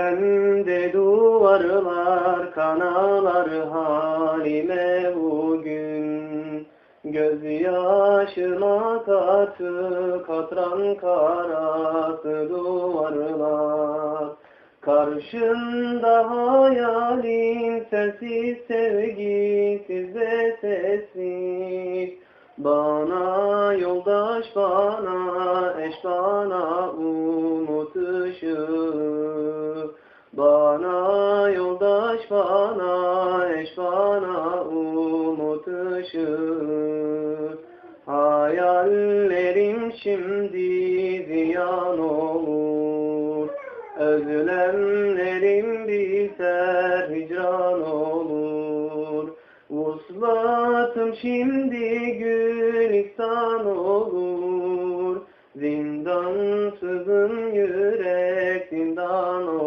Alemde duvarlar kanalar halime bugün. Gözyaşıma katı katran karası duvarlar. Karşında hayalin sensiz sevgisiz ve sessiz. Bana yoldaş bana eş bana umut ışığı Bana yoldaş bana eş bana umut ışığı. Hayallerim şimdi ziyan olur. Özlemlerim biter hicran olur. Vuslatım şimdi gülistan olur. Zindansızın yürek zindan olur